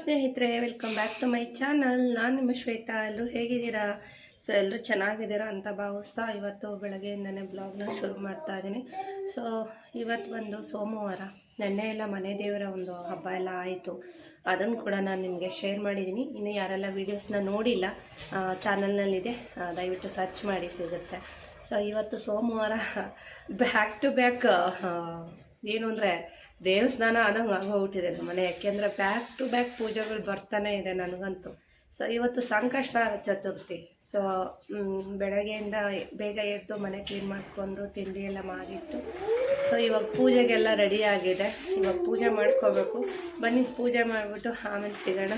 ಸ್ನೇಹಿತರೆ welcome back to my channel ನಾನು ನಿಮ್ಮ ಶ್ವೇತಾ. ಎಲ್ಲರೂ ಹೇಗಿದ್ದೀರಾ? ಸೊ ಎಲ್ಲರೂ ಚೆನ್ನಾಗಿದ್ದೀರಾ ಅಂತ ಭಾವಿಸ್ತಾ ಇವತ್ತು ಬೆಳಗ್ಗೆಯಿಂದನೇ ಬ್ಲಾಗ್ನ ಶುರು ಮಾಡ್ತಾ ಇದ್ದೀನಿ. ಸೊ ಇವತ್ತು ಒಂದು ಸೋಮವಾರ. ನೆನ್ನೆ ಎಲ್ಲ ಮನೆ ದೇವರ ಒಂದು ಹಬ್ಬ ಎಲ್ಲ ಆಯಿತು. ಅದನ್ನು ಕೂಡ ನಾನು ನಿಮಗೆ ಶೇರ್ ಮಾಡಿದ್ದೀನಿ. ಇನ್ನು ಯಾರೆಲ್ಲ ವೀಡಿಯೋಸ್ನ ನೋಡಿಲ್ಲ ಚಾನಲ್ನಲ್ಲಿದೆ ದಯವಿಟ್ಟು ಸರ್ಚ್ ಮಾಡಿ ಸಿಗುತ್ತೆ. ಸೊ ಇವತ್ತು ಸೋಮವಾರ ಬ್ಯಾಕ್ ಟು ಬ್ಯಾಕ್ ಏನು ಅಂದರೆ ದೇವಸ್ಥಾನ ಆದಂಗೆ ಆಗೋಗ್ಬಿಟ್ಟಿದೆ ನಮ್ಮ ಮನೆ. ಯಾಕೆಂದರೆ ಬ್ಯಾಕ್ ಟು ಬ್ಯಾಕ್ ಪೂಜೆಗಳು ಬರ್ತಾನೆ ಇದೆ ನನಗಂತೂ. ಸೊ ಇವತ್ತು ಸಂಕಷ್ಟ ಚತುರ್ಥಿ. ಸೊ ಬೆಳಗ್ಗೆಯಿಂದ ಬೇಗ ಎದ್ದು ಮನೆ ಕ್ಲೀನ್ ಮಾಡಿಕೊಂಡು ತಿಂಡಿ ಎಲ್ಲ ಮಾಡಿಟ್ಟು. ಸೊ ಇವಾಗ ಪೂಜೆಗೆಲ್ಲ ರೆಡಿ ಆಗಿದೆ. ಇವಾಗ ಪೂಜೆ ಮಾಡ್ಕೋಬೇಕು. ಬನ್ನಿ ಪೂಜೆ ಮಾಡಿಬಿಟ್ಟು ಆಮೇಲೆ ಸಿಗೋಣ.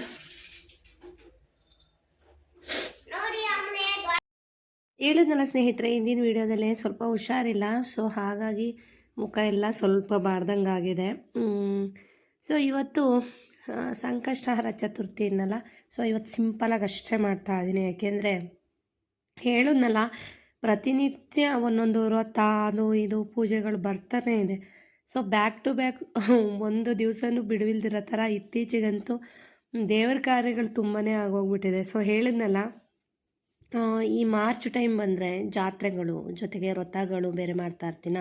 ಹೇಳಿದ್ನಲ್ಲ ಸ್ನೇಹಿತರೆ ಹಿಂದಿನ ವಿಡಿಯೋದಲ್ಲಿ ಸ್ವಲ್ಪ ಹುಷಾರಿಲ್ಲ. ಸೊ ಹಾಗಾಗಿ ಮುಖ ಎಲ್ಲ ಸ್ವಲ್ಪ ಬಾರ್ದಂಗೆ ಆಗಿದೆ ಸೊ ಇವತ್ತು ಸಂಕಷ್ಟಹರ ಚತುರ್ಥಿ ಇನ್ನಲ್ಲ ಸೊ ಇವತ್ತು ಸಿಂಪಲಾಗಿ ಅಷ್ಟೇ ಮಾಡ್ತಾ ಇದ್ದೀನಿ ಯಾಕೆಂದರೆ, ಹೇಳಿದ್ನಲ್ಲ, ಪ್ರತಿನಿತ್ಯ ಒಂದೊಂದು ವ್ರತ, ಅದು ಇದು, ಪೂಜೆಗಳು ಬರ್ತಾನೆ ಇದೆ. ಸೊ ಬ್ಯಾಕ್ ಟು ಬ್ಯಾಕ್ ಒಂದು ದಿವಸನೂ ಬಿಡುವಿಲ್ದಿರೋ ಥರ ಇತ್ತೀಚೆಗಂತೂ ದೇವರ ಕಾರ್ಯಗಳು ತುಂಬಾ ಆಗೋಗ್ಬಿಟ್ಟಿದೆ. ಸೊ ಹೇಳಿದ್ನಲ್ಲ ಈ ಮಾರ್ಚ್ ಟೈಮ್ ಬಂದರೆ ಜಾತ್ರೆಗಳು, ಜೊತೆಗೆ ವ್ರತಗಳು ಬೇರೆ ಮಾಡ್ತಾ ಇರ್ತೀನ?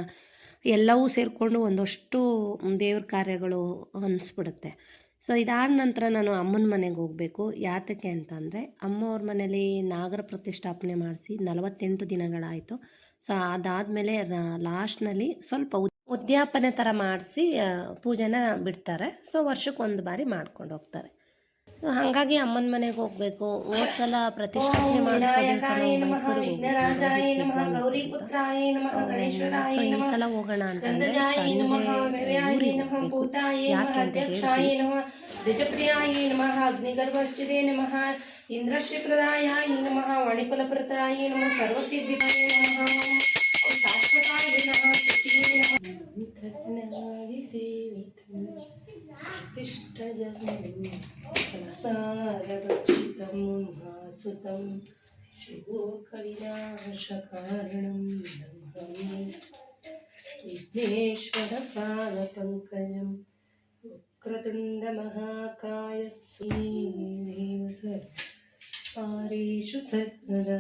ಎಲ್ಲವೂ ಸೇರಿಕೊಂಡು ಒಂದಷ್ಟು ದೇವ್ರ ಕಾರ್ಯಗಳು ಅನಿಸ್ಬಿಡುತ್ತೆ ಸೊ ಇದಾದ ನಂತರ ನಾನು ಅಮ್ಮನ ಮನೆಗೆ ಹೋಗಬೇಕು. ಯಾತಕ್ಕೆ ಅಂತಂದರೆ, ಅಮ್ಮ ಅವ್ರ ಮನೇಲಿ ನಾಗರ ಪ್ರತಿಷ್ಠಾಪನೆ ಮಾಡಿಸಿ ನಲವತ್ತೆಂಟು ದಿನಗಳಾಯಿತು. ಸೊ ಅದಾದಮೇಲೆ ಲಾಸ್ಟ್ನಲ್ಲಿ ಸ್ವಲ್ಪ ಉದ್- ಉದ್ಯಾಪನೆ ಥರ ಮಾಡಿಸಿ ಪೂಜೆನ ಬಿಡ್ತಾರೆ. ಸೊ ವರ್ಷಕ್ಕೆ ಒಂದು ಬಾರಿ ಮಾಡ್ಕೊಂಡು ಹೋಗ್ತಾರೆ. ಹಾಗಾಗಿ ಅಮ್ಮನ ಮನೆಗೆ ಹೋಗಬೇಕು. ಹೋದ ಸಲ ಪ್ರತಿಷ್ಠಾಪನೆ ಮಾಡಿಸೋ ದಿವಸ ನಾವು ಮೈಸೂರಿಗೆ ಹೋಗಿದ್ವಿ ಸೊ ಈ ಸಲ ಹೋಗೋಣ ಅಂತಂದ್ರೆ ಸಂಜೆ ಊರಿಗೆ ಹೋಗ್ಬೇಕು. ಯಾಕೆ ಅಂತ ಹೇಳ್ತೀನಿ ದ್ವಿಜಪ್ರಿಯಾಯ ನಮಃ ಅಗ್ನಿಗರ್ಭಚ್ಯುತೆ ನಮಃ ಇಂದ್ರಶ್ರೀಪ್ರದಾಯ ನಮಃ ವಾಣಿಫಲಪ್ರದಾಯ ನಮಃ ಸರ್ವಸಿದ್ಧಿಪದೇ ನಮಃ. ಓಂ ಶಾಶ್ವತಾಯ ನಮಃ. इष्टजमुन्हासुतं शुभोकविनाशकारणं नमामि विघ्नेश्वरपादपङ्कजं वक्रतुण्डमहाकायस्वीदेव सर् पारेषु सर्वदा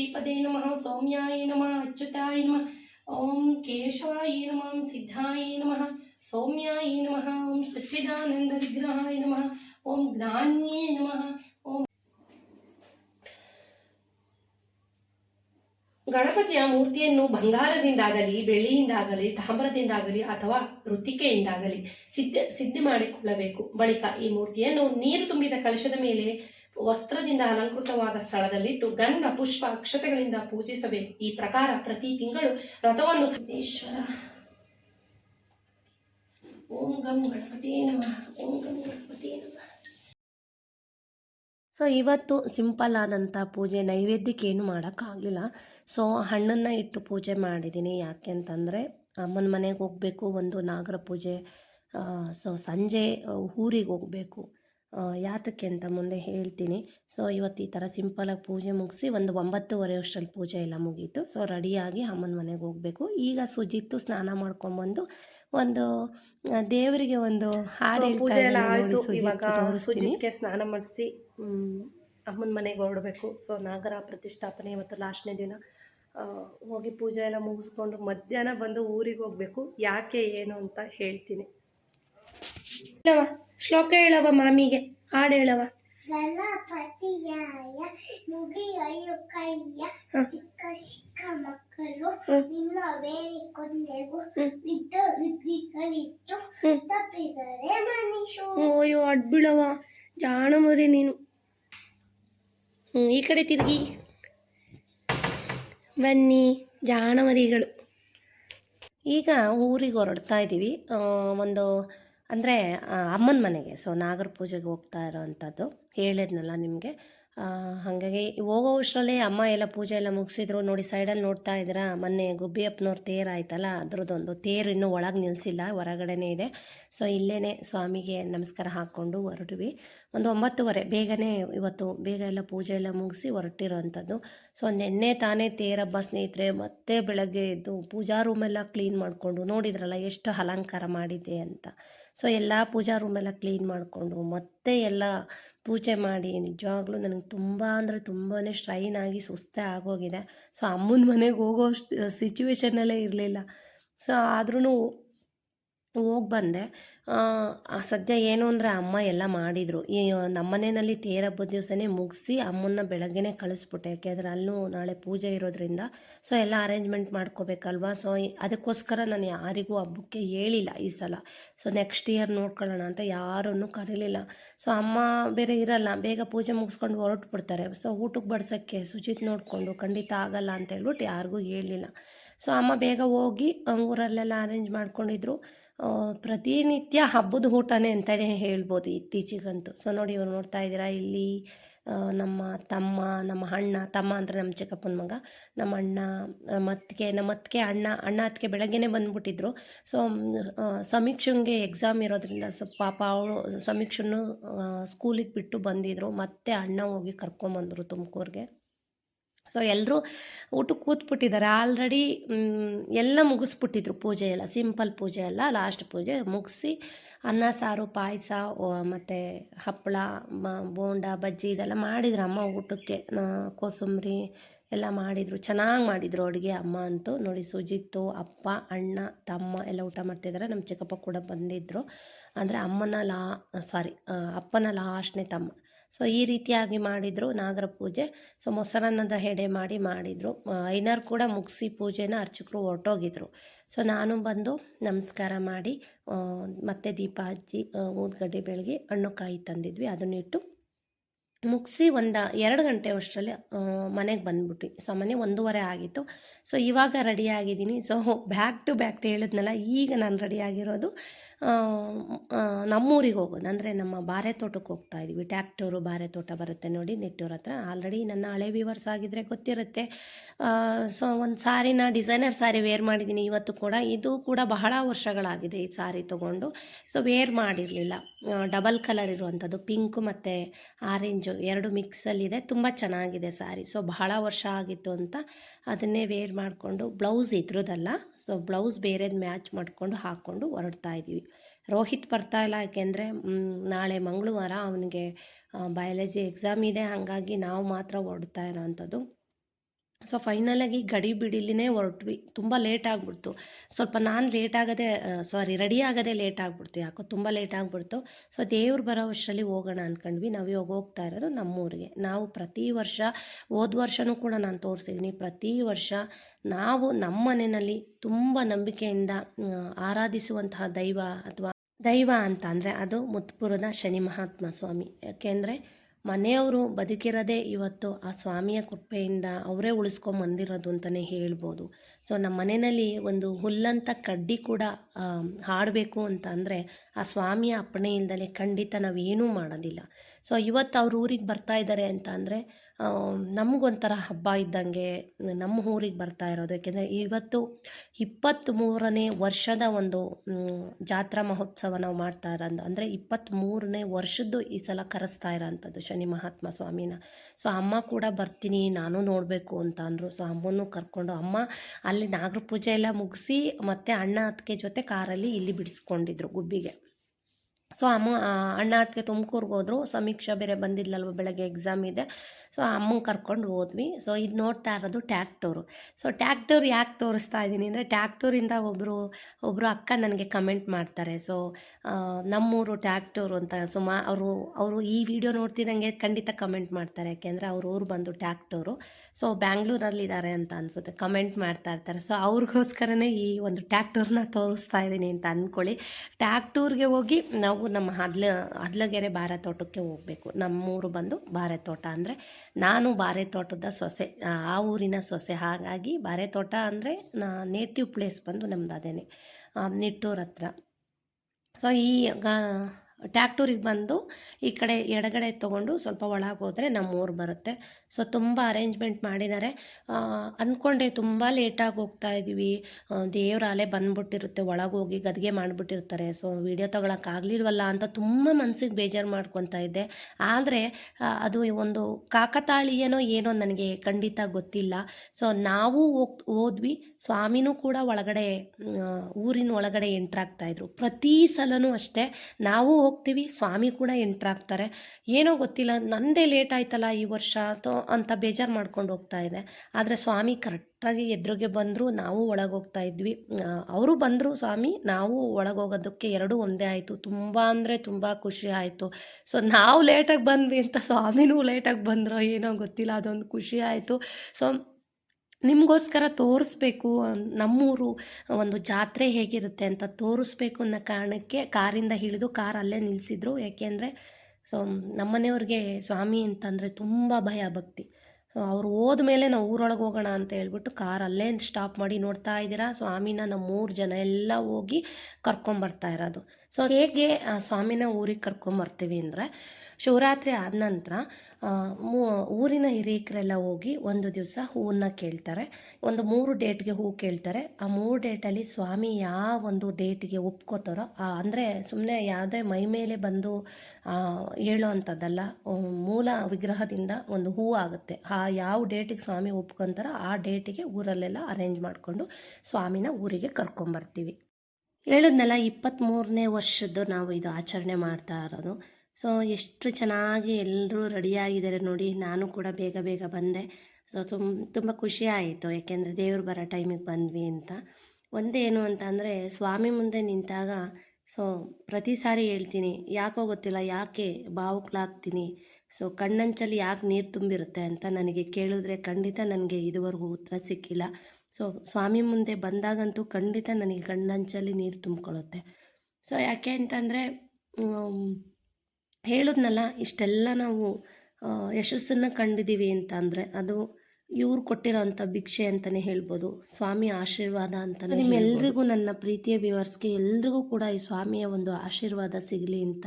ಶ್ರೀಪದೇ ನಮಃ ಸೌಮ್ಯಾಯ ನಮಃ ಅಚ್ಯುತಾಯ ನಮಃ ಓಂ ಕೇಶವಾಯ ನಮಃ ಸಿದ್ಧಾಯ ನಮಃ ಸೌಮ್ಯಾಯ ನಮಃ ಓಂ ಸಚ್ಚಿದಾನಂದ ವಿಗ್ರಹಾಯ ನಮಃ ಓಂ ಜ್ಞಾನ್ಯೇ ನಮಃ ಓಂ ಗಣಪತಿಯ ಮೂರ್ತಿಯನ್ನು ಬಂಗಾರದಿಂದಾಗಲಿ, ಬೆಳ್ಳಿಯಿಂದಾಗಲಿ, ತಾಮ್ರದಿಂದಾಗಲಿ ಅಥವಾ ಋತಿಕೆಯಿಂದಾಗಲಿ ಸಿದ್ಧ ಸಿದ್ಧಿ ಮಾಡಿಕೊಳ್ಳಬೇಕು. ಬಳಿಕ ಈ ಮೂರ್ತಿಯನ್ನು ನೀರು ತುಂಬಿದ ಕಳಶದ ಮೇಲೆ ವಸ್ತ್ರದಿಂದ ಅಲಂಕೃತವಾದ ಸ್ಥಳದಲ್ಲಿಟ್ಟು ಗಂಧ, ಪುಷ್ಪ ಅಕ್ಷತೆಗಳಿಂದ ಪೂಜಿಸಬೇಕು. ಈ ಪ್ರಕಾರ ಪ್ರತಿ ತಿಂಗಳು ವ್ರತವನ್ನು ಸಿದ್ದೇಶ್ವರ ಓಂ ಗಂ ಗಣಪತಿ ನಮಃ. ಓಂ ಗಂ ಗಣಪತಿ ನಮಃ. ಸೊ ಇವತ್ತು ಸಿಂಪಲ್ ಆದಂಥ ಪೂಜೆ ನೈವೇದ್ಯಕ್ಕೆ ಏನು ಮಾಡೋಕ್ಕಾಗಲಿಲ್ಲ. ಸೊ ಹಣ್ಣನ್ನು ಇಟ್ಟು ಪೂಜೆ ಮಾಡಿದ್ದೀನಿ. ಯಾಕೆ ಅಂತಂದರೆ, ಅಮ್ಮನ ಮನೆಗೆ ಹೋಗಬೇಕು, ಒಂದು ನಾಗರ ಪೂಜೆ ಸೊ ಸಂಜೆ, ಊರಿಗೆ ಹೋಗಬೇಕು. ಯಾತಕ್ಕೆ ಅಂತ ಮುಂದೆ ಹೇಳ್ತೀನಿ. ಸೊ ಇವತ್ತು ಈ ಥರ ಸಿಂಪಲಾಗಿ ಪೂಜೆ ಮುಗಿಸಿ ಒಂದು ಒಂಬತ್ತುವರೆ ಅಷ್ಟರಲ್ಲಿ ಪೂಜೆ ಎಲ್ಲ ಮುಗೀತು. ಸೊ ರೆಡಿಯಾಗಿ ಅಮ್ಮನ ಮನೆಗೆ ಹೋಗಬೇಕು. ಈಗ ಸುಜಿತ್ತು ಸ್ನಾನ ಮಾಡ್ಕೊಂಬಂದು ಒಂದು ದೇವರಿಗೆ ಒಂದು ಹಾಡು ಪೂಜೆ ಎಲ್ಲ ಆಯಿತು. ಇವಾಗ ಸುಜಿತ್ಗೆ ಸ್ನಾನ ಮಾಡಿಸಿ ಅಮ್ಮನ ಮನೆಗೆ ಹೊರಡಬೇಕು. ಸೊ ನಾಗರ ಪ್ರತಿಷ್ಠಾಪನೆ ಮತ್ತು ಲಾಸ್ಟ್ನೇ ದಿನ. ಹೋಗಿ ಪೂಜೆ ಎಲ್ಲ ಮುಗಿಸ್ಕೊಂಡು ಮಧ್ಯಾಹ್ನ ಬಂದು ಊರಿಗೆ ಹೋಗ್ಬೇಕು. ಯಾಕೆ ಏನು ಅಂತ ಹೇಳ್ತೀನಿ. ಶ್ಲೋಕ ಹೇಳವ ಮಾಮಿಗೆ ಹಾಡು ಹೇಳವ ಗಣಪತಿಯಾಯ ಮುಗಿಯೊಯ್ಯು ಕೈಯ ಹ. ಚಿಕ್ಕ ಚಿಕ್ಕ ಮಕ್ಕಳು ಹ್ಮ್. ನಿನ್ನ ಬೇಡಿಕೊಂಡೆವು ಹ್ಮ್. ಬಿದ್ದ ವಿದ್ಯೆಗಳಿತ್ತು ಹ್ಮ್. ತಪ್ಪಿದರೆ ಮನುಷ್ಯ ಅಯ್ಯೋ ಅಡ್ಬಿಡವ ಜಾಣ ಮರಿ ನೀನು ಈ ಕಡೆ ತಿರುಗಿ ಬನ್ನಿ ಜಾಣ ಮರಿಗಳು ಈಗ ಊರಿಗೆ ಹೊರಡ್ತಾ ಇದ್ದೀವಿ ಒಂದು ಅಂದರೆ ಅಮ್ಮನ ಮನೆಗೆ. ಸೊ ನಾಗರ ಪೂಜೆಗೆ ಹೋಗ್ತಾ ಇರೋವಂಥದ್ದು ಹೇಳಿದ್ನಲ್ಲ ನಿಮಗೆ. ಹಾಗಾಗಿ ಹೋಗೋ ಅಷ್ಟರಲ್ಲಿ ಅಮ್ಮ ಎಲ್ಲ ಪೂಜೆ ಎಲ್ಲ ಮುಗಿಸಿದ್ರು. ನೋಡಿ, ಸೈಡಲ್ಲಿ ನೋಡ್ತಾ ಇದ್ದೀರಾ? ಮೊನ್ನೆ ಗುಬ್ಬಿಯಪ್ಪನವ್ರ ತೇರು ಆಯ್ತಲ್ಲ? ಅದ್ರದ್ದೊಂದು ತೇರು ಇನ್ನೂ ಒಳಗೆ ನಿಲ್ಲಿಸಿಲ್ಲ ಹೊರಗಡೆನೇ ಇದೆ. ಸೊ ಇಲ್ಲೇ ಸ್ವಾಮಿಗೆ ನಮಸ್ಕಾರ ಹಾಕ್ಕೊಂಡು ಹೊರಟ್ವಿ. ಒಂದು ಒಂಬತ್ತುವರೆ. ಬೇಗನೆ ಇವತ್ತು ಬೇಗ ಎಲ್ಲ ಪೂಜೆ ಎಲ್ಲ ಮುಗಿಸಿ ಹೊರಟಿರೋವಂಥದ್ದು ಸೊ ನಿನ್ನೆ ತಾನೇ ತೇರಬ್ಬ ಸ್ನೇಹಿತರೆ, ಮತ್ತೆ ಬೆಳಗ್ಗೆ ಎದ್ದು ಪೂಜಾ ರೂಮೆಲ್ಲ ಕ್ಲೀನ್ ಮಾಡಿಕೊಂಡು ನೋಡಿದ್ರಲ್ಲ, ಎಷ್ಟು ಅಲಂಕಾರ ಮಾಡಿದ್ದೆ ಅಂತ. ಸೊ, ಎಲ್ಲ ಪೂಜಾ ರೂಮೆಲ್ಲ ಕ್ಲೀನ್ ಮಾಡಿಕೊಂಡು, ಮತ್ತೆ ಎಲ್ಲ ಪೂಜೆ ಮಾಡಿ, ನಿಜವಾಗ್ಲೂ ನನಗೆ ತುಂಬ ಅಂದರೆ ತುಂಬಾ ಸ್ಟ್ರೈನ್ ಆಗಿ ಸುಸ್ತೇ ಆಗೋಗಿದೆ. ಸೊ, ಅಮ್ಮನ ಮನೆಗೆ ಹೋಗೋ ಸಿಚುವೇಶನಲ್ಲೇ ಇರಲಿಲ್ಲ. ಸೊ ಆದ್ರೂ ಹೋಗಿ ಬಂದೆ. ಸದ್ಯ ಏನು ಅಂದರೆ ಅಮ್ಮ ಎಲ್ಲ ಮಾಡಿದರು. ಈ ನಮ್ಮನೆಯಲ್ಲಿ ತೇರಬ್ಬದ ದಿವಸನೇ ಮುಗಿಸಿ ಅಮ್ಮನ್ನ ಬೆಳಗ್ಗೆನೇ ಕಳಿಸ್ಬಿಟ್ಟೆ. ಯಾಕೆಂದರೆ ಅಲ್ಲೂ ನಾಳೆ ಪೂಜೆ ಇರೋದ್ರಿಂದ. ಸೊ ಎಲ್ಲ ಅರೇಂಜ್ಮೆಂಟ್ ಮಾಡ್ಕೋಬೇಕಲ್ವಾ? ಸೊ ಅದಕ್ಕೋಸ್ಕರ ನಾನು ಯಾರಿಗೂ ಹಬ್ಬಕ್ಕೆ ಹೇಳಿಲ್ಲ ಈ ಸಲ. ಸೊ ನೆಕ್ಸ್ಟ್ ಇಯರ್ ನೋಡ್ಕೊಳ್ಳೋಣ ಅಂತ ಯಾರನ್ನು ಕರೀಲಿಲ್ಲ. ಸೊ ಅಮ್ಮ ಬೇರೆ ಇರಲ್ಲ. ಬೇಗ ಪೂಜೆ ಮುಗಿಸ್ಕೊಂಡು ಹೊರಟು ಬಿಡ್ತಾರೆ ಸೊ ಊಟಕ್ಕೆ ಬಡ್ಸೋಕ್ಕೆ ಶುಚಿತ್ ನೋಡಿಕೊಂಡು ಖಂಡಿತ ಆಗಲ್ಲ ಅಂತ ಹೇಳ್ಬಿಟ್ಟು ಯಾರಿಗೂ ಹೇಳಲಿಲ್ಲ ಸೊ ಅಮ್ಮ ಬೇಗ ಹೋಗಿ ಊರಲ್ಲೆಲ್ಲ ಅರೇಂಜ್ ಮಾಡ್ಕೊಂಡಿದ್ರು. ಪ್ರತಿನಿತ್ಯ ಹಬ್ಬದ ಊಟನೇ ಅಂತಲೇ ಹೇಳ್ಬೋದು ಇತ್ತೀಚೆಗಂತೂ. ಸೊ ನೋಡಿ ಇವ್ರು ನೋಡ್ತಾ ಇದ್ದೀರಾ, ಇಲ್ಲಿ ನಮ್ಮ ತಮ್ಮ, ನಮ್ಮ ಅಣ್ಣ, ತಮ್ಮ ಅಂದರೆ ನಮ್ಮ ಚಿಕ್ಕಪ್ಪನ ಮಗ, ನಮ್ಮ ಅಣ್ಣ ಮತ್ತಿಗೆ, ನಮ್ಮ ಅತ್ತಿಗೆ ಅಣ್ಣ ಅಣ್ಣ ಅತ್ತಿಗೆ ಬೆಳಗ್ಗೆನೇ ಬಂದ್ಬಿಟ್ಟಿದ್ರು. ಸೊ ಸಮೀಕ್ಷೆಗೆ ಎಕ್ಸಾಮ್ ಇರೋದ್ರಿಂದ ಸೊ ಪಾಪ ಅವಳು ಸಮೀಕ್ಷೆನೂ ಸ್ಕೂಲಿಗೆ ಬಿಟ್ಟು ಬಂದಿದ್ರು. ಮತ್ತೆ ಅಣ್ಣ ಹೋಗಿ ಕರ್ಕೊಂಬಂದರು ತುಮಕೂರಿಗೆ. ಸೊ ಎಲ್ಲರೂ ಊಟಕ್ಕೆ ಕೂತ್ಬಿಟ್ಟಿದ್ದಾರೆ. ಆಲ್ರೆಡಿ ಎಲ್ಲ ಮುಗಿಸ್ಬಿಟ್ಟಿದ್ರು ಪೂಜೆ ಎಲ್ಲ. ಸಿಂಪಲ್ ಪೂಜೆ ಎಲ್ಲ ಲಾಸ್ಟ್ ಪೂಜೆ ಮುಗಿಸಿ ಅನ್ನ, ಸಾರು, ಪಾಯಸ ಮತ್ತು ಹಪ್ಪಳ ಬೋಂಡ, ಬಜ್ಜಿ ಇದೆಲ್ಲ ಮಾಡಿದ್ರು ಅಮ್ಮ ಊಟಕ್ಕೆ. ಕೋಸಂಬರಿ ಎಲ್ಲ ಮಾಡಿದರು. ಚೆನ್ನಾಗಿ ಮಾಡಿದರು ಅಡುಗೆ ಅಮ್ಮ ಅಂತೂ. ನೋಡಿ, ಸುಜಿತ್ತು, ಅಪ್ಪ, ಅಣ್ಣ, ತಮ್ಮ ಎಲ್ಲ ಊಟ ಮಾಡ್ತಿದ್ದಾರೆ. ನಮ್ಮ ಚಿಕ್ಕಪ್ಪ ಕೂಡ ಬಂದಿದ್ದರು ಅಂದರೆ ಅಮ್ಮನ ಲಾ ಸಾರಿ ಅಪ್ಪನ ಲಾಸ್ಟ್ನೇ ತಮ್ಮ. ಸೊ, ಈ ರೀತಿಯಾಗಿ ಮಾಡಿದರು ನಾಗರ ಪೂಜೆ. ಸೊ, ಮೊಸರನ್ನದ ಹೆಡೆ ಮಾಡಿ ಮಾಡಿದರು. ಐನರ್ ಕೂಡ ಮುಗಿಸಿ ಪೂಜೆನ ಅರ್ಚಕರು ಹೊರಟೋಗಿದ್ರು. ಸೊ, ನಾನು ಬಂದು ನಮಸ್ಕಾರ ಮಾಡಿ ಮತ್ತೆ ದೀಪ ಹಚ್ಚಿ ಊದ್ಗಡ್ಡೆ ಬೆಳಗ್ಗೆ ಹಣ್ಣು ಕಾಯಿ ತಂದಿದ್ವಿ. ಅದನ್ನಿಟ್ಟು ಮುಗಿಸಿ ಒಂದು ಎರಡು ಗಂಟೆ ಅಷ್ಟರಲ್ಲಿ ಮನೆಗೆ ಬಂದ್ಬಿಟ್ವಿ. ಸಾಮಾನ್ಯ ಒಂದೂವರೆ ಆಗಿತ್ತು. ಸೊ, ಇವಾಗ ರೆಡಿ ಆಗಿದ್ದೀನಿ. ಸೊ ಬ್ಯಾಕ್ ಟು ಬ್ಯಾಕ್ ಹೇಳಿದ್ನಲ್ಲ, ಈಗ ನಾನು ರೆಡಿ ಆಗಿರೋದು ನಮ್ಮೂರಿಗೆ ಹೋಗೋದು. ಅಂದರೆ ನಮ್ಮ ಬಾರೆ ತೋಟಕ್ಕೆ ಹೋಗ್ತಾ ಇದ್ದೀವಿ ಟ್ಯಾಕ್ಟರು ಬಾರೆ ತೋಟ ಬರುತ್ತೆ ನೋಡಿ ನಿಟ್ಟೂರ್ ಹತ್ರ. ಆಲ್ರೆಡಿ ನನ್ನ ಹಳೆ ವ್ಯೂವರ್ಸ್ ಆಗಿದ್ದರೆ ಗೊತ್ತಿರುತ್ತೆ. ಸೊ ಒಂದು ಸಾರಿನ ಡಿಸೈನರ್ ಸಾರಿ ವೇರ್ ಮಾಡಿದ್ದೀನಿ ಇವತ್ತು ಕೂಡ. ಇದು ಕೂಡ ಬಹಳ ವರ್ಷಗಳಾಗಿದೆ ಈ ಸಾರಿ ತೊಗೊಂಡು. ಸೊ ವೇರ್ ಮಾಡಿರಲಿಲ್ಲ. ಡಬಲ್ ಕಲರ್ ಇರುವಂಥದ್ದು. ಪಿಂಕ್ ಮತ್ತು ಆರೆಂಜು ಎರಡು ಮಿಕ್ಸಲ್ಲಿದೆ ತುಂಬ ಚೆನ್ನಾಗಿದೆ ಸ್ಯಾರಿ ಸೊ ಬಹಳ ವರ್ಷ ಆಗಿತ್ತು ಅಂತ ಅದನ್ನೇ ವೇರ್ ಮಾಡಿಕೊಂಡು. ಬ್ಲೌಸ್ ಇದ್ರದ್ದಲ್ಲ. ಸೊ ಬ್ಲೌಸ್ ಬೇರೆದು ಮ್ಯಾಚ್ ಮಾಡಿಕೊಂಡು ಹಾಕ್ಕೊಂಡು ಹೊರಡ್ತಾ ಇದ್ದೀವಿ ರೋಹಿತ್ ಬರ್ತಾ ಇಲ್ಲ. ಯಾಕೆಂದರೆ ನಾಳೆ ಮಂಗಳವಾರ ಅವನಿಗೆ ಬಯಾಲಜಿ ಎಕ್ಸಾಮ್ ಇದೆ. ಹಾಗಾಗಿ ನಾವು ಮಾತ್ರ ಓಡ್ತಾ ಇರೋವಂಥದ್ದು ಸೊ ಫೈನಲಾಗಿ ಗಡಿ ಬಿಡಿಲಿನೇ ಹೊರಟ್ವಿ. ತುಂಬ ಲೇಟ್ ಆಗಿಬಿಡ್ತು. ಸ್ವಲ್ಪ ನಾನು ಲೇಟ್ ಆಗೋದೇ ಸಾರಿ ರೆಡಿ ಆಗೋದೇ ಲೇಟ್ ಆಗಿಬಿಡ್ತು ಯಾಕೋ, ತುಂಬ ಲೇಟ್ ಆಗಿಬಿಡ್ತು. ಸೊ ದೇವ್ರು ಬರೋ ವರ್ಷದಲ್ಲಿ ಹೋಗೋಣ ಅಂದ್ಕೊಂಡ್ವಿ ನಾವು ಇವಾಗ ಹೋಗ್ತಾ ಇರೋದು ನಮ್ಮೂರಿಗೆ. ನಾವು ಪ್ರತಿ ವರ್ಷ, ಹೋದ ವರ್ಷವೂ ಕೂಡ ನಾನು ತೋರಿಸಿದ್ದೀನಿ ಪ್ರತಿ ವರ್ಷ ನಾವು ನಮ್ಮ ಮನೆಯಲ್ಲಿ ತುಂಬ ನಂಬಿಕೆಯಿಂದ ಆರಾಧಿಸುವಂತಹ ದೈವ ಅಥವಾ ದೈವ ಅಂತ ಅಂದರೆ ಅದು ಮುತ್ಪುರದ ಶನಿ ಮಹಾತ್ಮ ಸ್ವಾಮಿ. ಯಾಕೆಂದರೆ ಮನೆಯವರು ಬದುಕಿರೋದೇ ಇವತ್ತು ಆ ಸ್ವಾಮಿಯ ಕೃಪೆಯಿಂದ ಅವರೇ ಉಳಿಸ್ಕೊಂಬಂದಿರೋದು ಅಂತಲೇ ಹೇಳ್ಬೋದು. ಸೊ ನಮ್ಮ ಮನೆಯಲ್ಲಿ ಒಂದು ಹುಲ್ಲಂತ ಕಡ್ಡಿ ಕೂಡ ಹಾಡಬೇಕು ಅಂತ ಅಂದರೆ ಆ ಸ್ವಾಮಿಯ ಅಪ್ಪಣೆ ಇಲ್ದಲೆ ಖಂಡಿತ ನಾವೇನೂ ಮಾಡೋದಿಲ್ಲ. ಸೊ ಇವತ್ತು ಅವ್ರ ಊರಿಗೆ ಬರ್ತಾ ಇದ್ದಾರೆ ಅಂತ ಅಂದರೆ ನಮಗೊಂಥರ ಹಬ್ಬ ಇದ್ದಂಗೆ ನಮ್ಮ ಊರಿಗೆ ಬರ್ತಾ ಇರೋದು. ಯಾಕೆಂದರೆ ಇವತ್ತು ಇಪ್ಪತ್ತ್ಮೂರನೇ ವರ್ಷದ ಒಂದು ಜಾತ್ರಾ ಮಹೋತ್ಸವ ನಾವು ಮಾಡ್ತಾ ಇರೋದು. ಅಂದರೆ ಇಪ್ಪತ್ತ್ಮೂರನೇ ವರ್ಷದ್ದು ಈ ಸಲ ಕರೆಸ್ತಾ ಇರೋಂಥದ್ದು ಶನಿ ಮಹಾತ್ಮ ಸ್ವಾಮಿನ. ಸೊ ಅಮ್ಮ ಕೂಡ ಬರ್ತೀನಿ, ನಾನು ನೋಡಬೇಕು ಅಂತ ಅಂದರು. ಸೊ ಅಮ್ಮನೂ ಕರ್ಕೊಂಡು, ಅಮ್ಮ ಅಲ್ಲಿ ನಾಗರ ಪೂಜೆ ಎಲ್ಲ ಮುಗಿಸಿ ಮತ್ತು ಅಣ್ಣ ಅತ್ತಿಗೆ ಜೊತೆ ಕಾರಲ್ಲಿ ಇಲ್ಲಿ ಬಿಡಿಸ್ಕೊಂಡಿದ್ರು ಗುಬ್ಬಿಗೆ. ಸೊ ಅಮ್ಮ ಅಣ್ಣ ಅದಕ್ಕೆ ತುಮಕೂರ್ಗೆ ಹೋದ್ರು. ಸಮೀಕ್ಷಾ ಬೇರೆ ಬಂದಿದ್ಲಲ್ವ, ಬೆಳಗ್ಗೆ ಎಕ್ಸಾಮ್ ಇದೆ. ಸೊ ಅಮ್ಮಂಗೆ ಕರ್ಕೊಂಡು ಹೋದ್ವಿ. ಸೊ ಇದು ನೋಡ್ತಾ ಇರೋದು ಟ್ಯಾಕ್ಟೂರು. ಸೊ ಟ್ಯಾಕ್ಟೂರ್ ಯಾಕೆ ತೋರಿಸ್ತಾ ಇದ್ದೀನಿ ಅಂದರೆ, ಟ್ಯಾಕ್ಟೂರಿಂದ ಒಬ್ಬರು ಒಬ್ಬರು ಅಕ್ಕ ನನಗೆ ಕಮೆಂಟ್ ಮಾಡ್ತಾರೆ. ಸೊ ನಮ್ಮೂರು ಟ್ಯಾಕ್ಟೂರು ಅಂತ. ಸುಮಾ ಅವರು ಅವರು ಈ ವಿಡಿಯೋ ನೋಡ್ತಿದ್ದಂಗೆ ಖಂಡಿತ ಕಮೆಂಟ್ ಮಾಡ್ತಾರೆ. ಯಾಕೆಂದರೆ ಅವ್ರ ಊರು ಬಂದು ಟ್ಯಾಕ್ಟೂರು. ಸೊ ಬ್ಯಾಂಗ್ಳೂರಲ್ಲಿದ್ದಾರೆ ಅಂತ ಅನ್ಸುತ್ತೆ ಕಮೆಂಟ್ ಮಾಡ್ತಾ ಇರ್ತಾರೆ. ಸೊ ಅವ್ರಿಗೋಸ್ಕರನೇ ಈ ಒಂದು ಟ್ಯಾಕ್ಟೂರ್ನ ತೋರಿಸ್ತಾ ಇದ್ದೀನಿ ಅಂತ ಅಂದ್ಕೊಳ್ಳಿ. ಟ್ಯಾಕ್ಟೂರ್ಗೆ ಹೋಗಿ ನಾವು ನಮ್ಮ ಹದ್ಲ, ಹದ್ಲಗೆರೆ ಬಾರೆ ತೋಟಕ್ಕೆ ಹೋಗಬೇಕು. ನಮ್ಮೂರು ಬಂದು ಬಾರೆ ತೋಟ ಅಂದರೆ ನಾನು ಬಾರೆ ತೋಟದ ಸೊಸೆ, ಆ ಊರಿನ ಸೊಸೆ. ಹಾಗಾಗಿ ಬಾರೆ ತೋಟ ಅಂದರೆ ನಾ ನೇಟಿವ್ ಪ್ಲೇಸ್ ಬಂದು ನಮ್ದು ಅದೇನೆ ನಿಟ್ಟೂರ್ ಹತ್ರ. ಸೊ ಈ ಟ್ಯಾಕ್ಟೂರಿಗೆ ಬಂದು ಈ ಕಡೆ ಎಡಗಡೆ ತೊಗೊಂಡು ಸ್ವಲ್ಪ ಒಳಗೆ ಹೋದರೆ ನಮ್ಮ ಊರು ಬರುತ್ತೆ. ಸೊ ತುಂಬ ಅರೇಂಜ್ಮೆಂಟ್ ಮಾಡಿದ್ದಾರೆ. ಅಂದ್ಕೊಂಡೆ ತುಂಬ ಲೇಟಾಗಿ ಹೋಗ್ತಾ ಇದ್ದೀವಿ ದೇವ್ರ ಅಲೆ ಬಂದ್ಬಿಟ್ಟಿರುತ್ತೆ. ಒಳಗೆ ಹೋಗಿ ಗದ್ಗೆ ಮಾಡಿಬಿಟ್ಟಿರ್ತಾರೆ. ಸೊ ವಿಡಿಯೋ ತೊಗೊಳಕ್ಕಾಗಲಿಲ್ವಲ್ಲ ಅಂತ ತುಂಬ ಮನಸ್ಸಿಗೆ ಬೇಜಾರು ಮಾಡ್ಕೊತಾ ಇದ್ದೆ. ಆದರೆ ಅದು ಒಂದು ಕಾಕತಾಳೀಯನೋ ಏನೋ ನನಗೆ ಖಂಡಿತ ಗೊತ್ತಿಲ್ಲ. ಸೊ ನಾವು ಹೋಗ್, ಹೋದ್ವಿ. ಸ್ವಾಮಿನೂ ಕೂಡ ಒಳಗಡೆ ಊರಿನ ಒಳಗಡೆ ಎಂಟ್ರಾಗ್ತಾಯಿದ್ರು ಪ್ರತಿ ಸಲನೂ ಅಷ್ಟೇ. ನಾವು ಹೋಗ್ತೀವಿ, ಸ್ವಾಮಿ ಕೂಡ ಎಂಟ್ರಾಗ್ತಾರೆ ಏನೋ ಗೊತ್ತಿಲ್ಲ, ನಂದೇ ಲೇಟ್ ಆಯ್ತಲ್ಲ ಈ ವರ್ಷ ಅಥವಾ ಅಂತ ಬೇಜಾರು ಮಾಡ್ಕೊಂಡು ಹೋಗ್ತಾ ಇದೆ. ಆದರೆ ಸ್ವಾಮಿ ಕರೆಕ್ಟಾಗಿ ಎದುರಿಗೆ ಬಂದರು, ನಾವು ಒಳಗೆ ಹೋಗ್ತಾ ಇದ್ವಿ. ಅವರು ಬಂದರು ಸ್ವಾಮಿ, ನಾವು ಒಳಗೆ ಹೋಗೋದಕ್ಕೆ ಎರಡೂ ಒಂದೇ ಆಯಿತು. ತುಂಬ ಅಂದರೆ ತುಂಬ ಖುಷಿ ಆಯಿತು. ಸೊ, ನಾವು ಲೇಟಾಗಿ ಬಂದ್ವಿ ಅಂತ ಸ್ವಾಮಿನೂ ಲೇಟಾಗಿ ಬಂದರು ಏನೋ ಗೊತ್ತಿಲ್ಲ, ಅದೊಂದು ಖುಷಿ ಆಯಿತು. ಸೊ ನಿಮಗೋಸ್ಕರ ತೋರಿಸ್ಬೇಕು ನಮ್ಮೂರು ಒಂದು ಜಾತ್ರೆ ಹೇಗಿರುತ್ತೆ ಅಂತ ತೋರಿಸ್ಬೇಕು ಅನ್ನೋ ಕಾರಣಕ್ಕೆ ಕಾರಿಂದ ಹಿಡಿದು ಕಾರ್ ಅಲ್ಲೇ ನಿಲ್ಲಿಸಿದ್ರು ಯಾಕೆಂದರೆ, ಸೊ, ನಮ್ಮನೆಯವ್ರಿಗೆ ಸ್ವಾಮಿ ಅಂತಂದರೆ ತುಂಬ ಭಯ ಭಕ್ತಿ. ಸೊ ಅವ್ರು ಹೋದ್ಮೇಲೆ ನಾವು ಊರೊಳಗೆ ಹೋಗೋಣ ಅಂತ ಹೇಳ್ಬಿಟ್ಟು ಕಾರ್ ಅಲ್ಲೇ ಸ್ಟಾಪ್ ಮಾಡಿ ನೋಡ್ತಾ ಇದ್ದೀರಾ? ಸ್ವಾಮಿನ ನಮ್ಮ ಮೂರು ಜನ ಎಲ್ಲ ಹೋಗಿ ಕರ್ಕೊಂಬರ್ತಾ ಇರೋದು. ಸೊ ಹೇಗೆ ಸ್ವಾಮಿನ ಊರಿಗೆ ಕರ್ಕೊಂಬರ್ತೀವಿ ಅಂದರೆ ಶಿವರಾತ್ರಿ ಆದ ನಂತರ ಊರಿನ ಹಿರಿಯಕರೆಲ್ಲ ಹೋಗಿ ಒಂದು ದಿವಸ ಹೂವನ್ನ ಕೇಳ್ತಾರೆ. ಒಂದು ಮೂರು ಡೇಟ್ಗೆ ಹೂ ಕೇಳ್ತಾರೆ. ಆ ಮೂರು ಡೇಟಲ್ಲಿ ಸ್ವಾಮಿ ಯಾವ ಒಂದು ಡೇಟಿಗೆ ಒಪ್ಕೋತಾರೋ ಅಂದರೆ ಸುಮ್ಮನೆ ಯಾವುದೇ ಮೈ ಮೇಲೆ ಬಂದು ಹೇಳೋ ಅಂಥದ್ದಲ್ಲ ಮೂಲ ವಿಗ್ರಹದಿಂದ ಒಂದು ಹೂ ಆಗುತ್ತೆ. ಆ ಯಾವ ಡೇಟಿಗೆ ಸ್ವಾಮಿ ಒಪ್ಕೊತಾರೋ ಆ ಡೇಟಿಗೆ ಊರಲ್ಲೆಲ್ಲ ಅರೇಂಜ್ ಮಾಡಿಕೊಂಡು ಸ್ವಾಮಿನ ಊರಿಗೆ ಕರ್ಕೊಂಬರ್ತೀವಿ. ಹೇಳಿದ್ನಲ್ಲ ಇಪ್ಪತ್ತ್ಮೂರನೇ ವರ್ಷದ್ದು ನಾವು ಇದು ಆಚರಣೆ ಮಾಡ್ತಾ ಇರೋದು. ಸೊ ಎಷ್ಟು ಚೆನ್ನಾಗಿ ಎಲ್ಲರೂ ರೆಡಿಯಾಗಿದ್ದಾರೆ ನೋಡಿ, ನಾನು ಕೂಡ ಬೇಗ ಬೇಗ ಬಂದೆ. ಸೊ ತುಂಬ ತುಂಬ ಖುಷಿ ಆಯಿತು, ಯಾಕೆಂದರೆ ದೇವ್ರು ಬರೋ ಟೈಮಿಗೆ ಬಂದ್ವಿ ಅಂತ. ಒಂದೇನು ಅಂತ ಅಂದರೆ, ಸ್ವಾಮಿ ಮುಂದೆ ನಿಂತಾಗ ಸೊ ಪ್ರತಿ ಸಾರಿ ಹೇಳ್ತೀನಿ, ಯಾಕೋ ಗೊತ್ತಿಲ್ಲ, ಯಾಕೆ ಭಾವುಕಲಾಗ್ತೀನಿ ಸೊ ಕಣ್ಣಂಚಲ್ಲಿ ಯಾಕೆ ನೀರು ತುಂಬಿರುತ್ತೆ ಅಂತ ನನಗೆ ಕೇಳಿದ್ರೆ ಖಂಡಿತ ನನಗೆ ಇದುವರೆಗೂ ಉತ್ತರ ಸಿಕ್ಕಿಲ್ಲ. ಸೊ ಸ್ವಾಮಿ ಮುಂದೆ ಬಂದಾಗಂತೂ ಖಂಡಿತ ನನಗೆ ಕಣ್ಣಂಚಲ್ಲಿ ನೀರು ತುಂಬಿಕೊಳ್ಳುತ್ತೆ. ಸೊ ಯಾಕೆ ಅಂತಂದರೆ ಹೇಳಿದ್ನಲ್ಲ, ಇಷ್ಟೆಲ್ಲ ನಾವು ಯಶಸ್ಸನ್ನು ಕಂಡಿದ್ದೀವಿ ಅಂತ ಅಂದರೆ ಅದು ಇವ್ರು ಕೊಟ್ಟಿರೋಂಥ ಭಿಕ್ಷೆ ಅಂತಲೇ ಹೇಳ್ಬೋದು. ಸ್ವಾಮಿ ಆಶೀರ್ವಾದ ಅಂತ ನಿಮ್ಮೆಲ್ಲರಿಗೂ ನನ್ನ ಪ್ರೀತಿಯ ವಿವರ್ಸ್ಗೆ ಎಲ್ರಿಗೂ ಕೂಡ ಈ ಸ್ವಾಮಿಯ ಒಂದು ಆಶೀರ್ವಾದ ಸಿಗಲಿ ಅಂತ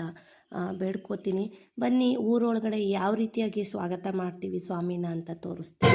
ಬೇಡ್ಕೋತೀನಿ. ಬನ್ನಿ ಊರೊಳಗಡೆ ಯಾವ ರೀತಿಯಾಗಿ ಸ್ವಾಗತ ಮಾಡ್ತೀವಿ ಸ್ವಾಮಿನ ಅಂತ ತೋರಿಸ್ತೀನಿ.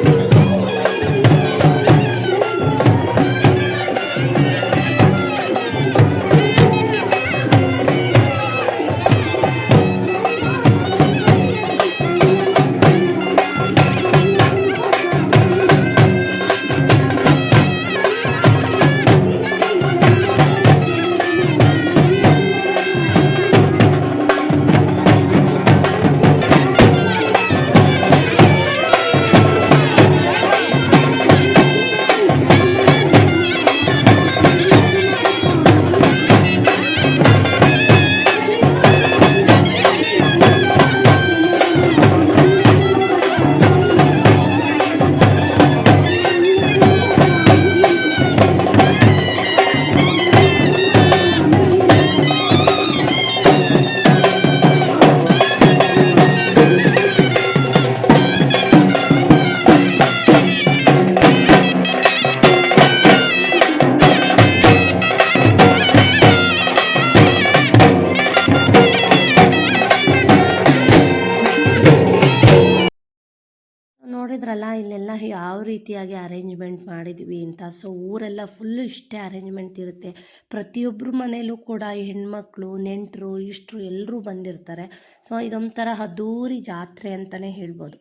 ನೋಡಿದ್ರಲ್ಲ, ಇಲ್ಲೆಲ್ಲ ಯಾವ ರೀತಿಯಾಗಿ ಅರೇಂಜ್ಮೆಂಟ್ ಮಾಡಿದ್ವಿ ಅಂತ. ಸೊ ಊರೆಲ್ಲ ಫುಲ್ಲು ಇಷ್ಟೇ ಅರೇಂಜ್ಮೆಂಟ್ ಇರುತ್ತೆ. ಪ್ರತಿಯೊಬ್ಬರ ಮನೇಲೂ ಕೂಡ ಹೆಣ್ಮಕ್ಳು, ನೆಂಟರು, ಇಷ್ಟರು ಎಲ್ಲರೂ ಬಂದಿರ್ತಾರೆ. ಸೊ ಇದೊಂಥರ ಅದೂರಿ ಜಾತ್ರೆ ಅಂತಲೇ ಹೇಳ್ಬೋದು.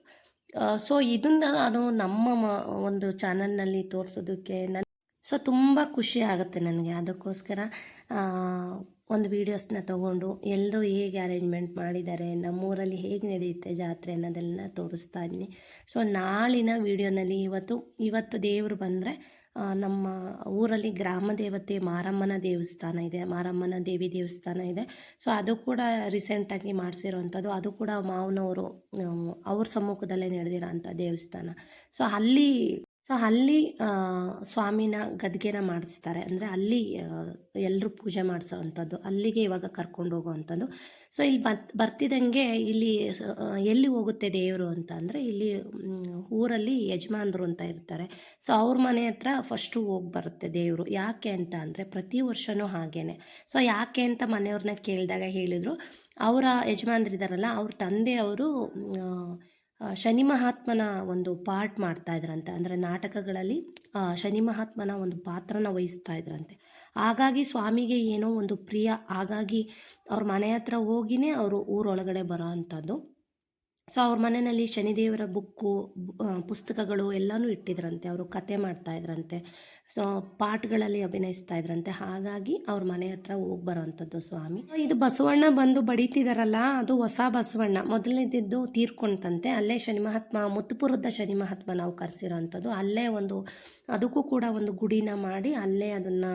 ಸೊ ಇದನ್ನ ನಾನು ನಮ್ಮ ಒಂದು ಚಾನಲ್ನಲ್ಲಿ ತೋರಿಸೋದಕ್ಕೆ ನನ್ನ ಸೊ ತುಂಬ ಖುಷಿ ಆಗುತ್ತೆ ನನಗೆ. ಅದಕ್ಕೋಸ್ಕರ ಒಂದು ವೀಡಿಯೋಸ್ನ ತಗೊಂಡು ಎಲ್ಲರೂ ಹೇಗೆ ಅರೇಂಜ್ಮೆಂಟ್ ಮಾಡಿದ್ದಾರೆ, ನಮ್ಮೂರಲ್ಲಿ ಹೇಗೆ ನಡೆಯುತ್ತೆ ಜಾತ್ರೆ ಅನ್ನೋದೆಲ್ಲ ತೋರಿಸ್ತಾ ಇದ್ದೀನಿ. ಸೊ ನಾಳಿನ ವೀಡಿಯೋನಲ್ಲಿ ಇವತ್ತು ಇವತ್ತು ದೇವರು ಬಂದರೆ ನಮ್ಮ ಊರಲ್ಲಿ ಗ್ರಾಮ ದೇವತೆ ಮಾರಮ್ಮನ ದೇವಸ್ಥಾನ ಇದೆ, ಮಾರಮ್ಮನ ದೇವಿ ದೇವಸ್ಥಾನ ಇದೆ. ಸೊ ಅದು ಕೂಡ ರೀಸೆಂಟಾಗಿ ಮಾಡಿಸಿರೋವಂಥದ್ದು. ಅದು ಕೂಡ ಮಾವನವರು ಅವ್ರ ಸಮ್ಮುಖದಲ್ಲೇ ನಡೆದಿರೋ ಅಂಥ ದೇವಸ್ಥಾನ. ಸೊ ಅಲ್ಲಿ ಸೊ ಅಲ್ಲಿ ಸ್ವಾಮಿನ ಗದ್ಗೆನ ಮಾಡಿಸ್ತಾರೆ. ಅಂದರೆ ಅಲ್ಲಿ ಎಲ್ಲರೂ ಪೂಜೆ ಮಾಡಿಸೋ ಅಂಥದ್ದು ಅಲ್ಲಿಗೆ ಇವಾಗ ಕರ್ಕೊಂಡು ಹೋಗುವಂಥದ್ದು. ಸೊ ಇಲ್ಲಿ ಬತ್ ಬರ್ತಿದ್ದಂಗೆ ಇಲ್ಲಿ ಎಲ್ಲಿ ಹೋಗುತ್ತೆ ದೇವರು ಅಂತ ಇಲ್ಲಿ ಊರಲ್ಲಿ ಯಜಮಾನ್ರು ಅಂತ ಇರ್ತಾರೆ. ಸೊ ಅವ್ರ ಮನೆ ಹತ್ರ ಫಸ್ಟು ಹೋಗಿ ಬರುತ್ತೆ ದೇವರು. ಯಾಕೆ ಅಂತ ಅಂದರೆ ಪ್ರತಿ ವರ್ಷವೂ ಹಾಗೇನೆ. ಸೊ ಯಾಕೆ ಅಂತ ಮನೆಯವ್ರನ್ನ ಕೇಳಿದಾಗ ಹೇಳಿದರು. ಅವರ ಯಜಮಾನ್ರಿದಾರಲ್ಲ, ಅವ್ರ ತಂದೆಯವರು ಶನಿ ಮಹಾತ್ಮನ ಒಂದು ಪಾರ್ಟ್ ಮಾಡ್ತಾ ಇದ್ರಂತೆ. ಅಂದರೆ ನಾಟಕಗಳಲ್ಲಿ ಶನಿ ಮಹಾತ್ಮನ ಒಂದು ಪಾತ್ರನ ವಹಿಸ್ತಾ ಇದ್ರಂತೆ. ಹಾಗಾಗಿ ಸ್ವಾಮಿಗೆ ಏನೋ ಒಂದು ಪ್ರಿಯ, ಹಾಗಾಗಿ ಅವ್ರ ಮನೆ ಹತ್ರ ಹೋಗಿನೇ ಅವರು ಊರೊಳಗಡೆ ಬರೋ ಅಂಥದ್ದು. ಸೊ ಅವ್ರ ಮನೆಯಲ್ಲಿ ಶನಿದೇವರ ಬುಕ್ಕು ಪುಸ್ತಕಗಳು ಎಲ್ಲನೂ ಇಟ್ಟಿದ್ರಂತೆ. ಅವರು ಕತೆ ಮಾಡ್ತಾ ಇದ್ರಂತೆ. ಸೊ ಪಾಠಗಳಲ್ಲಿ ಅಭಿನಯಿಸ್ತಾ ಇದ್ರಂತೆ. ಹಾಗಾಗಿ ಅವ್ರ ಮನೆ ಹತ್ರ ಹೋಗಿ ಬರೋವಂಥದ್ದು ಸ್ವಾಮಿ. ಇದು ಬಸವಣ್ಣ ಬಂದು ಬಡಿತಿದಾರಲ್ಲ, ಅದು ಹೊಸ ಬಸವಣ್ಣ. ಮೊದಲನೇದಿದ್ದು ತೀರ್ಕೊಂತಂತೆ. ಅಲ್ಲೇ ಶನಿ ಮಹಾತ್ಮ, ಮುತ್ತುಪುರದ ಶನಿ ಮಹಾತ್ಮ ನಾವು ಕರೆಸಿರೋವಂಥದ್ದು ಅಲ್ಲೇ ಒಂದು, ಅದಕ್ಕೂ ಕೂಡ ಒಂದು ಗುಡಿನ ಮಾಡಿ ಅಲ್ಲೇ ಅದನ್ನು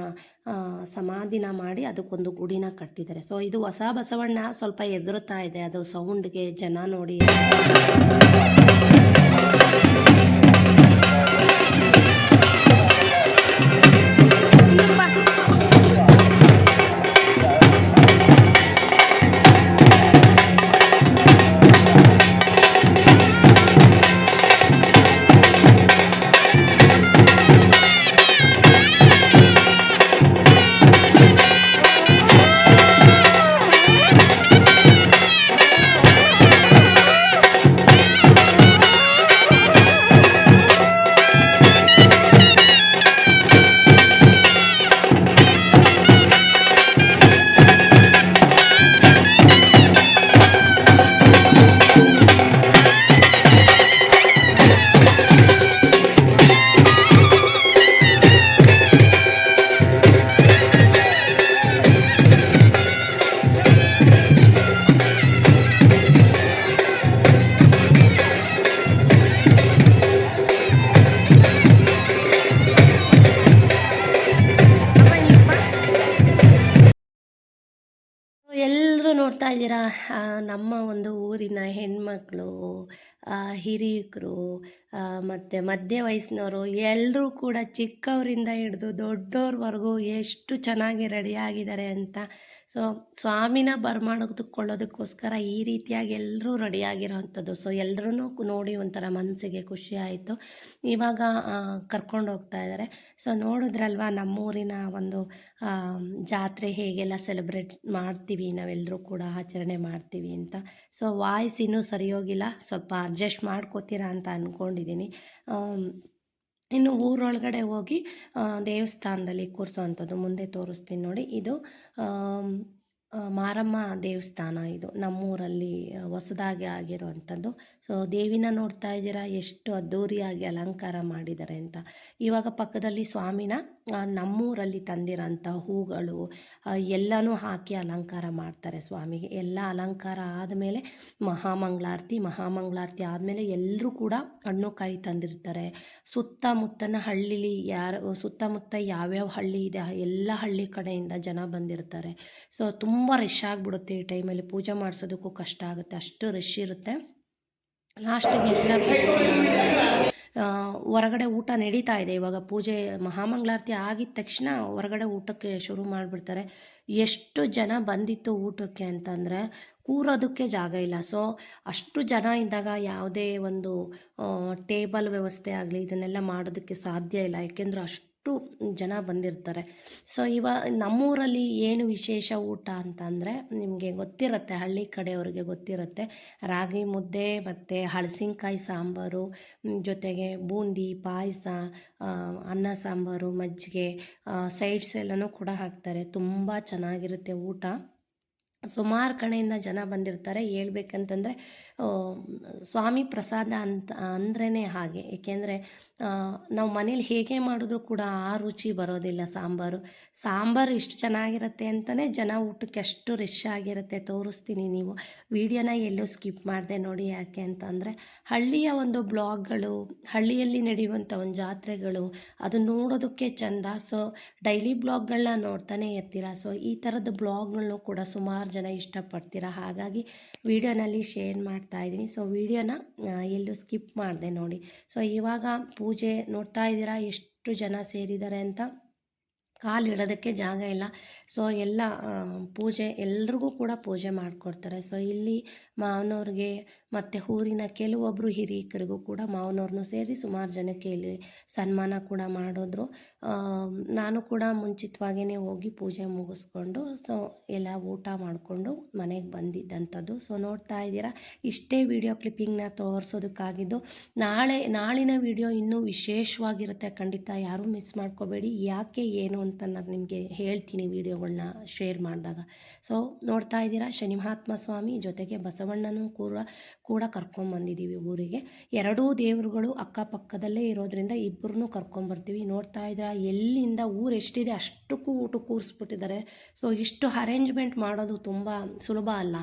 ಸಮಾಧಿನ ಮಾಡಿ ಅದಕ್ಕೊಂದು ಗುಡಿನ ಕಟ್ಟಿದ್ದಾರೆ. ಸೊ ಇದು ಹೊಸ ಬಸವಣ್ಣ ಸ್ವಲ್ಪ ಎದುರುತ್ತಾ ಇದೆ. ಅದು ಸೌಂಡ್ಗೆ ಜನ ನೋಡಿ. ಹೆಣ್ಮಕ್ಳು ಆ, ಹಿರಿಯಕರು ಮತ್ತು ಮಧ್ಯ ವಯಸ್ಸಿನವರು ಎಲ್ಲರೂ ಕೂಡ ಚಿಕ್ಕವರಿಂದ ಹಿಡಿದು ದೊಡ್ಡವ್ರವರೆಗೂ ಎಷ್ಟು ಚೆನ್ನಾಗಿ ರೆಡಿಯಾಗಿದ್ದಾರೆ ಅಂತ. ಸೊ ಸ್ವಾಮಿನ ಬರಮಾಡಿಕೊಳ್ಳೋದಕ್ಕೋಸ್ಕರ ಈ ರೀತಿಯಾಗಿ ಎಲ್ಲರೂ ರೆಡಿಯಾಗಿರೋವಂಥದ್ದು ಸೊ ಎಲ್ಲರೂ ನೋಡಿ ಒಂಥರ ಮನಸ್ಸಿಗೆ ಖುಷಿ ಆಯಿತು. ಇವಾಗ ಕರ್ಕೊಂಡು ಹೋಗ್ತಾ ಇದ್ದಾರೆ. ಸೊ ನೋಡಿದ್ರಲ್ವ ನಮ್ಮೂರಿನ ಒಂದು ಜಾತ್ರೆ ಹೇಗೆಲ್ಲ ಸೆಲೆಬ್ರೇಟ್ ಮಾಡ್ತೀವಿ ನಾವೆಲ್ಲರೂ ಕೂಡ ಆಚರಣೆ ಮಾಡ್ತೀವಿ ಅಂತ. ಸೊ ವಾಯ್ಸ್ ಇನ್ನೂ ಸರಿಯೋಗಿಲ್ಲ. ಸ್ವಲ್ಪ ಅಡ್ಜಸ್ಟ್ ಮಾಡ್ಕೋತೀರಾ ಅಂತ ಅಂದ್ಕೊಂಡಿದ್ದೀನಿ ಇನ್ನು ಊರೊಳಗಡೆ ಹೋಗಿ ದೇವಸ್ಥಾನದಲ್ಲಿ ಕೂರಿಸೋವಂಥದ್ದು ಮುಂದೆ ತೋರಿಸ್ತೀನಿ ನೋಡಿ. ಇದು ಮಾರಮ್ಮ ದೇವಸ್ಥಾನ ಇದು. ನಮ್ಮೂರಲ್ಲಿ ಹೊಸದಾಗಿ ಆಗಿರುವಂಥದ್ದು. ಸೊ, ದೇವಿನ ನೋಡ್ತಾ ಇದ್ದೀರಾ? ಎಷ್ಟು ಅದ್ಧೂರಿಯಾಗಿ ಅಲಂಕಾರ ಮಾಡಿದ್ದಾರೆ ಅಂತ. ಇವಾಗ ಪಕ್ಕದಲ್ಲಿ ಸ್ವಾಮಿನ ನಮ್ಮೂರಲ್ಲಿ ತಂದಿರೋಂಥ ಹೂಗಳು ಎಲ್ಲನೂ ಹಾಕಿ ಅಲಂಕಾರ ಮಾಡ್ತಾರೆ ಸ್ವಾಮಿಗೆ. ಎಲ್ಲ ಅಲಂಕಾರ ಆದಮೇಲೆ ಮಹಾಮಂಗಳಾರತಿ ಮಹಾಮಂಗಳಾರತಿ ಆದಮೇಲೆ ಎಲ್ಲರೂ ಕೂಡ ಹಣ್ಣು ಕಾಯಿ ತಂದಿರ್ತಾರೆ. ಸುತ್ತಮುತ್ತನ ಹಳ್ಳಿಲಿ ಯಾರು, ಸುತ್ತಮುತ್ತ ಯಾವ್ಯಾವ ಹಳ್ಳಿ ಇದೆ ಎಲ್ಲ ಹಳ್ಳಿ ಕಡೆಯಿಂದ ಜನ ಬಂದಿರ್ತಾರೆ. ಸೊ, ತುಂಬ ರಶ್ ಆಗಿಬಿಡುತ್ತೆ ಈ ಟೈಮಲ್ಲಿ ಪೂಜೆ ಮಾಡಿಸೋದಕ್ಕೂ ಕಷ್ಟ ಆಗುತ್ತೆ. ಅಷ್ಟು ರಶ್ ಇರುತ್ತೆ. ಲಾಸ್ಟಿಗೆ ಹೊರಗಡೆ ಊಟ ನಡೀತಾ ಇದೆ. ಇವಾಗ ಪೂಜೆ ಮಹಾಮಂಗಳಾರತಿ ಆಗಿದ ತಕ್ಷಣ ಹೊರಗಡೆ ಊಟಕ್ಕೆ ಶುರು ಮಾಡಿಬಿಡ್ತಾರೆ. ಎಷ್ಟು ಜನ ಬಂದಿತ್ತು ಊಟಕ್ಕೆ ಅಂತಂದರೆ ಕೂರೋದಕ್ಕೆ ಜಾಗ ಇಲ್ಲ. ಸೊ ಅಷ್ಟು ಜನ ಇದ್ದಾಗ ಯಾವುದೇ ಒಂದು ಟೇಬಲ್ ವ್ಯವಸ್ಥೆ ಆಗಲಿ, ಇದನ್ನೆಲ್ಲ ಮಾಡೋದಕ್ಕೆ ಸಾಧ್ಯ ಇಲ್ಲ. ಏಕೆಂದರೆ ಅಷ್ಟು ಜನ ಬಂದಿರ್ತಾರೆ. ಸೊ ಇವ ನಮ್ಮೂರಲ್ಲಿ ಏನು ವಿಶೇಷ ಊಟ ಅಂತಂದರೆ ನಿಮಗೆ ಗೊತ್ತಿರುತ್ತೆ, ಹಳ್ಳಿ ಕಡೆಯವ್ರಿಗೆ ಗೊತ್ತಿರುತ್ತೆ. ರಾಗಿ ಮುದ್ದೆ ಮತ್ತು ಹಳಸಿನಕಾಯಿ ಸಾಂಬಾರು ಜೊತೆಗೆ ಬೂಂದಿ, ಪಾಯಸ ಅನ್ನ ಸಾಂಬಾರು, ಮಜ್ಜಿಗೆ ಸೈಡ್ಸ್ ಎಲ್ಲನೂ ಕೂಡ ಹಾಕ್ತಾರೆ. ತುಂಬ ಚೆನ್ನಾಗಿರುತ್ತೆ ಊಟ. ಸುಮಾರು ಕಡೆಯಿಂದ ಜನ ಬಂದಿರ್ತಾರೆ. ಹೇಳ್ಬೇಕಂತಂದರೆ ಸ್ವಾಮಿ ಪ್ರಸಾದ ಅಂತ ಅಂದ್ರೇ ಹಾಗೆ. ಏಕೆಂದರೆ ನಾವು ಮನೇಲಿ ಹೇಗೆ ಮಾಡಿದ್ರು ಕೂಡ ಆ ರುಚಿ ಬರೋದಿಲ್ಲ ಸಾಂಬಾರು. ಸಾಂಬಾರು ಇಷ್ಟು ಚೆನ್ನಾಗಿರುತ್ತೆ ಅಂತಲೇ ಜನ ಊಟಕ್ಕೆ ಅಷ್ಟು ರಿಶ್ ಆಗಿರುತ್ತೆ. ತೋರಿಸ್ತೀನಿ ನೀವು. ವಿಡಿಯೋನ ಎಲ್ಲೂ ಸ್ಕಿಪ್ ಮಾಡಿದೆ ನೋಡಿ ಯಾಕೆ ಅಂತಂದರೆ, ಹಳ್ಳಿಯ ಒಂದು ಬ್ಲಾಗ್ಗಳು, ಹಳ್ಳಿಯಲ್ಲಿ ನಡೆಯುವಂಥ ಒಂದು ಜಾತ್ರೆಗಳು, ಅದು ನೋಡೋದಕ್ಕೆ ಚಂದ. ಸೊ ಡೈಲಿ ಬ್ಲಾಗ್ಗಳನ್ನ ನೋಡ್ತಾನೆ ಇರ್ತೀರ? ಸೊ ಈ ಥರದ ಬ್ಲಾಗ್ಗಳನ್ನೂ ಕೂಡ ಸುಮಾರು ಜನ ಇಷ್ಟಪಡ್ತೀರ? ಹಾಗಾಗಿ ವಿಡಿಯೋನಲ್ಲಿ ಶೇರ್ ಮಾಡ್ತಾ ಇದ್ದೀನಿ. ಸೊ ವಿಡಿಯೋನ ಎಲ್ಲೂ ಸ್ಕಿಪ್ ಮಾಡಿದೆ ನೋಡಿ. ಸೊ ಇವಾಗ ಪೂಜೆ ನೋಡ್ತಾ ಇದ್ದೀರಾ? ಎಷ್ಟು ಜನ ಸೇರಿದ್ದಾರೆ ಅಂತ? ಕಾಲು ಇಡೋದಕ್ಕೆ ಜಾಗ ಇಲ್ಲ. ಸೊ ಎಲ್ಲ ಪೂಜೆ, ಎಲ್ರಿಗೂ ಕೂಡ ಪೂಜೆ ಮಾಡಿಕೊಡ್ತಾರೆ. ಸೊ ಇಲ್ಲಿ ಮಾವನವ್ರಿಗೆ ಮತ್ತು ಊರಿನ ಕೆಲವೊಬ್ಬರು ಹಿರಿಯಕರಿಗೂ ಕೂಡ ಮಾವನವ್ರನ್ನೂ ಸೇರಿ ಸುಮಾರು ಜನಕ್ಕೆ ಇಲ್ಲಿ ಸನ್ಮಾನ ಕೂಡ ಮಾಡಿದ್ರು. ನಾನು ಕೂಡ ಮುಂಚಿತವಾಗಿಯೇ ಹೋಗಿ ಪೂಜೆ ಮುಗಿಸ್ಕೊಂಡು, ಸೊ, ಎಲ್ಲ ಊಟ ಮಾಡಿಕೊಂಡು ಮನೆಗೆ ಬಂದಿದ್ದಂಥದ್ದು. ಸೊ ನೋಡ್ತಾ ಇದ್ದೀರಾ, ಇಷ್ಟೇ ವಿಡಿಯೋ ಕ್ಲಿಪ್ಪಿಂಗ್ನ ತೋರಿಸೋದಕ್ಕಾಗಿದ್ದು, ನಾಳೆ, ನಾಳಿನ ವಿಡಿಯೋ ಇನ್ನೂ ವಿಶೇಷವಾಗಿರುತ್ತೆ. ಖಂಡಿತ ಯಾರೂ ಮಿಸ್ ಮಾಡ್ಕೋಬೇಡಿ. ಯಾಕೆ, ಏನು ಅಂತ ನಾನು ನಿಮಗೆ ಹೇಳ್ತೀನಿ ವಿಡಿಯೋಗಳನ್ನ ಶೇರ್ ಮಾಡಿದಾಗ. ಸೊ ನೋಡ್ತಾ ಇದ್ದೀರಾ, ಶನಿ ಮಹಾತ್ಮ ಸ್ವಾಮಿ ಜೊತೆಗೆ ಬಸವಣ್ಣನೂ ಕೂಡ ಕೂಡ ಕರ್ಕೊಂಬಂದಿದ್ದೀವಿ ಊರಿಗೆ. ಎರಡೂ ದೇವರುಗಳು ಅಕ್ಕಪಕ್ಕದಲ್ಲೇ ಇರೋದ್ರಿಂದ ಇಬ್ಬರನ್ನೂ ಕರ್ಕೊಂಬರ್ತೀವಿ. ನೋಡ್ತಾ ಇದ್ದೀರಾ, ಎಲ್ಲಿಂದ ಊರು ಎಷ್ಟಿದೆ ಅಷ್ಟಕ್ಕೂ ಊಟ ಕೂರಿಸ್ಬಿಟ್ಟಿದ್ದಾರೆ. ಸೊ ಇಷ್ಟು ಅರೇಂಜ್ಮೆಂಟ್ ಮಾಡೋದು ತುಂಬ ಸುಲಭ ಅಲ್ಲ.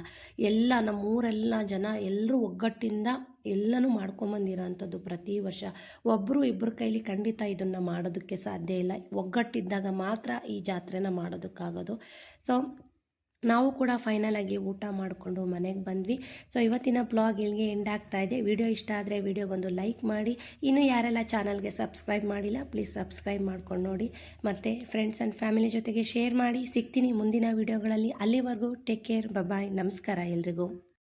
ಎಲ್ಲ ನಮ್ಮ ಊರೆಲ್ಲ ಜನ ಎಲ್ಲರೂ ಒಗ್ಗಟ್ಟಿಂದ ಎಲ್ಲನೂ ಮಾಡ್ಕೊಂಬಂದಿರೋಂಥದ್ದು ಪ್ರತಿ ವರ್ಷ. ಒಬ್ಬರು ಇಬ್ಬರ ಕೈಲಿ ಖಂಡಿತ ಇದನ್ನು ಮಾಡೋದಕ್ಕೆ ಸಾಧ್ಯ ಇಲ್ಲ. ಒಗ್ಗಟ್ಟಿದ್ದಾಗ ಮಾತ್ರ ಈ ಜಾತ್ರೆನ ಮಾಡೋದಕ್ಕಾಗೋದು. ಸೊ ನಾವು ಕೂಡ ಫೈನಲ್ ಆಗಿ ಊಟ ಮಾಡಿಕೊಂಡು ಮನೆಗೆ ಬಂದ್ವಿ. ಸೊ ಇವತ್ತಿನ ಬ್ಲಾಗ್ ಇಲ್ಲಿಗೆ ಎಂಡ್ ಆಗ್ತಾ ಇದೆ. ವಿಡಿಯೋ ಇಷ್ಟ ಆದರೆ ವಿಡಿಯೋಗೊಂದು ಲೈಕ್ ಮಾಡಿ. ಇನ್ನೂ ಯಾರೆಲ್ಲ ಚಾನಲ್ಗೆ ಸಬ್ಸ್ಕ್ರೈಬ್ ಮಾಡಿಲ್ಲ ಪ್ಲೀಸ್ ಸಬ್ಸ್ಕ್ರೈಬ್ ಮಾಡ್ಕೊಂಡು ನೋಡಿ. ಮತ್ತು ಫ್ರೆಂಡ್ಸ್ ಆ್ಯಂಡ್ ಫ್ಯಾಮಿಲಿ ಜೊತೆಗೆ ಶೇರ್ ಮಾಡಿ. ಸಿಗ್ತೀನಿ ಮುಂದಿನ ವಿಡಿಯೋಗಳಲ್ಲಿ ಅಲ್ಲಿವರೆಗೂ ಟೇಕ್ ಕೇರ್ ಬಾಯ್ ನಮಸ್ಕಾರ ಎಲ್ರಿಗೂ.